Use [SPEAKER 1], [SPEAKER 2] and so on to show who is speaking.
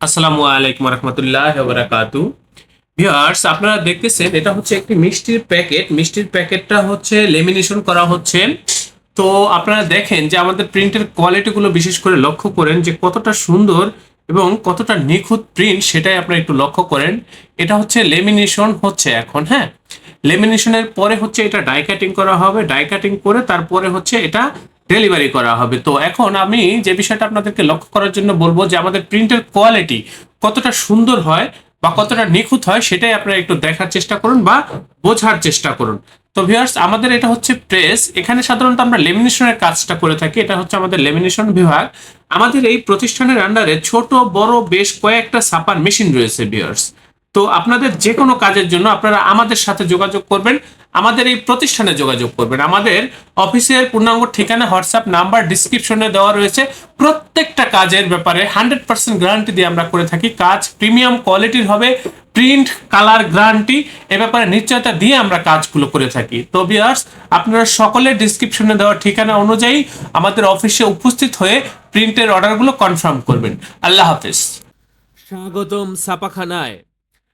[SPEAKER 1] আসসালামু আলাইকুম রহমতুল্লাহ বারাকাতু। ভিউয়ার্স আপনারা দেখতেছেন, এটা হচ্ছে একটি মিষ্টির প্যাকেট। মিষ্টির প্যাকেটটা হচ্ছে লেমিনেশন করা হচ্ছে। তো আপনারা দেখেন যে আমাদের প্রিন্টের কোয়ালিটিগুলো বিশেষ করে লক্ষ্য করেন যে কতটা সুন্দর এবং কতটা নিখুঁত প্রিন্ট সেটাই আপনারা একটু লক্ষ্য করেন। এটা হচ্ছে লেমিনেশন হচ্ছে এখন হ্যাঁ? লেমিনেশনের পরে হচ্ছে এটা ডাই কাটিং করা হবে। ডাই কাটিং করে তারপরে হচ্ছে এটা ডেলিভারি করা হবে। তো এখন আমি যে বিষয়টা আপনাদেরকে লক্ষ্য করার জন্য বলব যে আমাদের প্রিন্টের কোয়ালিটি কতটা সুন্দর হয় বা কতটা নিখুঁত হয় সেটাই আপনারা একটু দেখার চেষ্টা করুন বা বোঝার চেষ্টা করুন। তো ভিউয়ার্স আমাদের এটা হচ্ছে প্রেস এখানে সাধারণত আমরা লেমিনেশনের কাজটা করে থাকি। এটা হচ্ছে আমাদের লেমিনেশন বিভাগ। আমাদের এই প্রতিষ্ঠানের আন্ডারে ছোট, বড়, বেশ কয়েকটা ছাপার মেশিন রয়েছে ভিউয়ার্স তো আপনাদের যে কোনো কাজের জন্য আপনারা আমাদের সাথে যোগাযোগ করবেন, আমাদের এই প্রতিষ্ঠানে যোগাযোগ করবেন। আমাদের অফিসের পূর্ণাঙ্গ ঠিকানা, হোয়াটসঅ্যাপ নাম্বার ডিসক্রিপশনে দেওয়া রয়েছে। প্রত্যেকটা কাজের ব্যাপারে হান্ড্রেড পার্সেন্ট গ্যারান্টি দিয়ে আমরা করে থাকি। কাজ প্রিমিয়াম কোয়ালিটির হবে, প্রিন্ট, কালার, গ্যারান্টি, এ ব্যাপারে নিশ্চয়তা দিয়ে আমরা কাজগুলো করে থাকি। তো বিয়ার্স আপনারা সকলে ডিসক্রিপশনে দেওয়া ঠিকানা অনুযায়ী আমাদের অফিসে উপস্থিত হয়ে প্রিন্টের অর্ডারগুলো কনফার্ম করবেন। আল্লাহ হাফেজ।
[SPEAKER 2] স্বাগতম ছাপাখানায়।